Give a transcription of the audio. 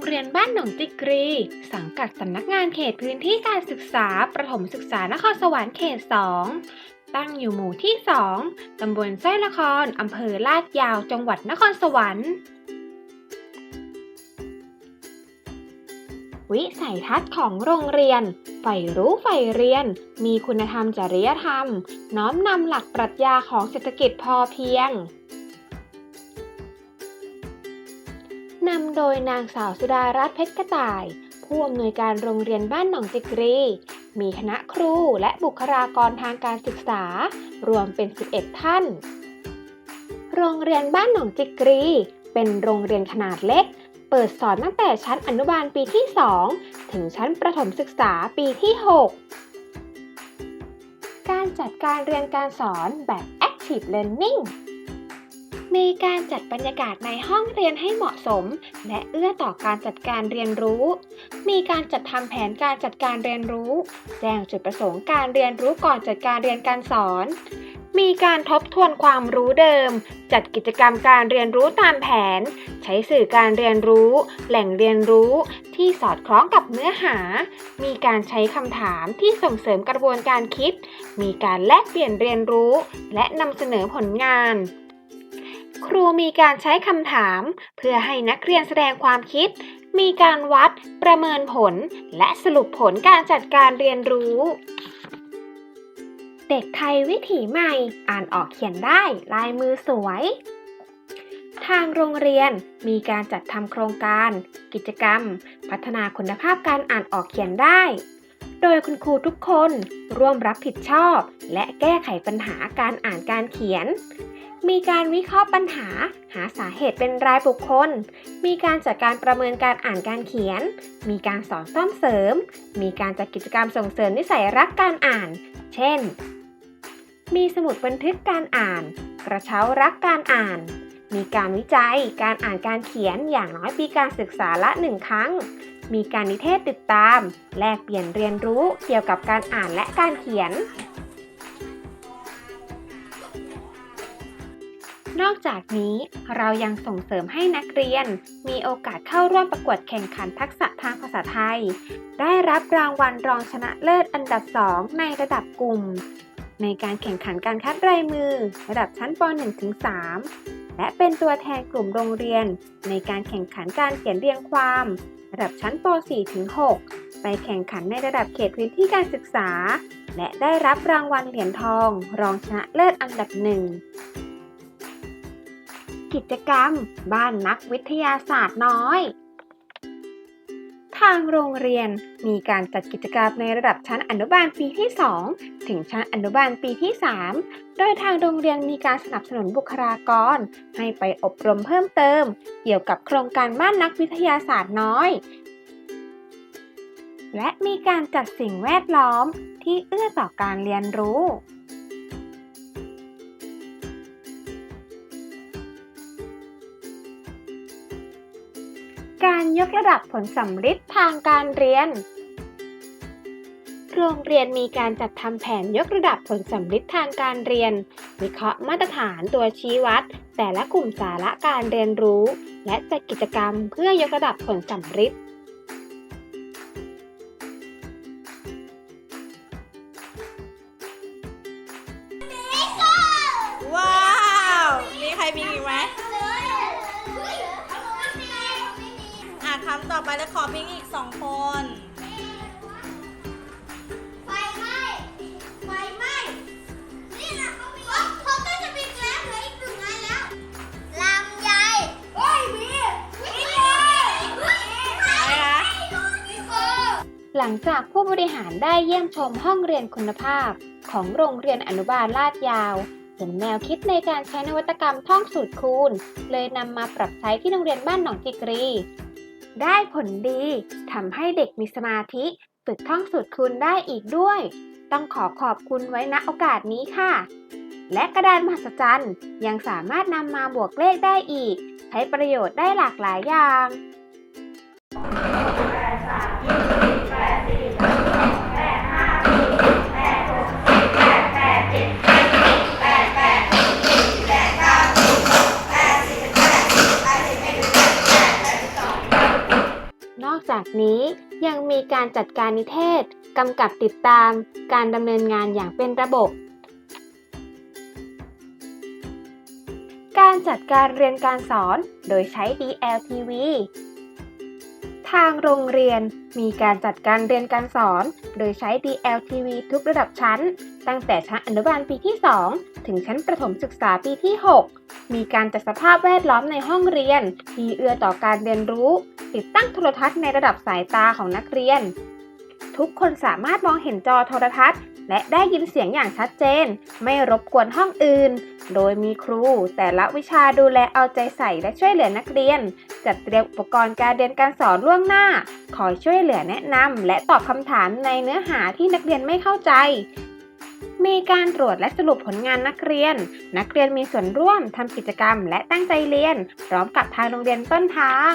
งเรียนบ้านหนองจิกรี สังกัดสำนักงานเขตพื้นที่การศึกษา ประถมศึกษานครสวรรค์เขต 2 ตั้งอยู่หมู่ที่ 2 ตำบลสร้อยนคร อำเภอลาดยาว จังหวัดนครสวรรค์ วิสัยทัศน์ของโรงเรียน ใฝ่รู้ใฝ่เรียน มีคุณธรรมจริยธรรม น้อมนำหลักปรัชญาของเศรษฐกิจพอเพียง นำโดยนางสาวสุดารัตน์เพชรกระต่าย ผู้อำนวยการโรงเรียนบ้านหนองจิกรี มีคณะครูและบุคลากรทางการศึกษา รวมเป็น 11 ท่าน โรงเรียนบ้านหนองจิกรี เป็นโรงเรียนขนาดเล็ก เปิดสอนตั้งแต่ชั้นอนุบาลปีที่ 2 ถึงชั้นประถมศึกษาปีที่ 6 การจัดการเรียนการสอนแบบ Active Learning มีการจัดบรรยากาศในห้องเรียนให้เหมาะสม และเอื้อต่อการจัดการเรียนรู้ มีการจัดทำแผนการจัดการเรียนรู้ แจ้งจุดประสงค์การเรียนรู้ก่อนจัดการเรียนการสอน มีการทบทวนความรู้เดิม จัดกิจกรรมการเรียนรู้ตามแผน ใช้สื่อการเรียนรู้ แหล่งเรียนรู้ ที่สอดคล้องกับเนื้อหา มีการใช้คำถามที่ส่งเสริมกระบวนการคิด มีการแลกเปลี่ยนเรียนรู้ และนำเสนอผลงาน ครูมีการใช้คำถาม เพื่อให้นักเรียนแสดงความคิด มีการวัด ประเมินผล และสรุปผลการจัดการเรียนรู้ เด็กไทยวิถีใหม่ อ่านออกเขียนได้ลายมือสวย ทางโรงเรียนมีการจัดทำโครงการ กิจกรรม พัฒนาคุณภาพการอ่านออกเขียนได้ โดยคุณครูทุกคนร่วมรับผิดชอบ และแก้ไขปัญหาการอ่านการเขียน มีการวิเคราะห์ปัญหา หาสาเหตุเป็นรายบุคคล มีการจัดการประเมินการอ่านการเขียน มีการสอนซ่อมเสริม มีการจัดกิจกรรมส่งเสริมนิสัยรักการอ่าน เช่น มีสมุดบันทึกการอ่าน กระเช้ารักการอ่าน มีการวิจัย การอ่านการเขียนอย่างน้อยปีการศึกษาละหนึ่งครั้ง มีการนิเทศติดตาม แลกเปลี่ยนเรียนรู้เกี่ยวกับการอ่านและการเขียน อกจากนี้เรายังส่งเสริมให้นักเรียน มีโอกาสเข้าร่วมประกวดแข่งขันทักษะทางภาษาไทย ได้รับรางวัลรองชนะเลิศอันดับ 2 ในระดับกลุ่ม ในการแข่งขันการคัดลายมือ ระดับชั้นป .1-3 และเป็นตัวแทนกลุ่มโรงเรียน ในการแข่งขันการเขียนเรียงความ ระดับชั้นป .4-6 ไปแข่งขันในระดับเขตพื้นที่การศึกษา และได้รับรางวัลเหรียญทอง รองชนะเลิศอันดับหนึ่ง กิจกรรม บ้านนักวิทยาศาสตร์น้อย ทางโรงเรียนมีการจัดกิจกรรมในระดับชั้นอนุบาลปีที่ 2 ถึงชั้นอนุบาลปีที่ 3 โดยทางโรงเรียนมีการสนับสนุนบุคลากร ให้ไปอบรมเพิ่มเติม เกี่ยวกับโครงการบ้านนักวิทยาศาสตร์น้อย และมีการจัดสิ่งแวดล้อมที่เอื้อต่อการเรียนรู้ ยกระดับผลสัมฤทธิ์ทางการเรียน โรงเรียนมีการจัดทำแผนยกระดับผลสัมฤทธิ์ทางการเรียน วิเคราะห์มาตรฐานตัวชี้วัด แต่ละกลุ่มสาระการเรียนรู้ และจัดกิจกรรมเพื่อยกระดับผลสัมฤทธิ์ อะทำต่อไปแล้วขอพิงอีกสองคน ไฟไหม้ไฟไหม้นี่นะเขามีเขากล้จะปิดแล้วเหลืออีกหนึ่งอันแล้วลำไยเฮ้ยมีมีเฮ้ยอะไรคะหลังจากผู้บริหารได้เยี่ยมชมห้องเรียนคุณภาพ ของโรงเรียนอนุบาลลาดยาว เห็นแนวคิดในการใช้นวัตกรรมท่องสูตรคูณ เลยนำมาปรับใช้ที่โรงเรียนบ้านหนองจิกรี ได้ผลดีทำให้เด็กมีสมาธิฝึกท่องสูตรคูณได้อีกด้วย ต้องขอขอบคุณไว้ณโอกาสนี้ค่ะ และกระดานมหัศจรรย์ยังสามารถนำมาบวกเลขได้อีก ใช้ประโยชน์ได้หลากหลายอย่าง การจัดการนิเทศ กำกับติดตามการดำเนินงานอย่างเป็นระบบ การจัดการเรียนการสอนโดยใช้ DLTV ทางโรงเรียนมีการจัดการเรียนการสอน โดยใช้ DLTV ทุกระดับชั้น ตั้งแต่ชั้นอนุบาลปีที่ 2 ถึงชั้นประถมศึกษาปีที่ 6 มีการจัดสภาพแวดล้อมในห้องเรียน ที่เอื้อต่อการเรียนรู้ ติดตั้งโทรทัศน์ในระดับสายตาของนักเรียน ทุกคนสามารถมองเห็นจอโทรทัศน์ และได้ยินเสียงอย่างชัดเจน ไม่รบกวนห้องอื่น โดยมีครูแต่ละวิชาดูแลเอาใจใส่และช่วยเหลือนักเรียน จัดเตรียมอุปกรณ์การเรียนการสอนล่วงหน้า คอยช่วยเหลือแนะนำและตอบคำถามในเนื้อหาที่นักเรียนไม่เข้าใจมีการตรวจและสรุปผลงานนักเรียน นักเรียนมีส่วนร่วมทำกิจกรรมและตั้งใจเรียน พร้อมกับทางโรงเรียนต้นทาง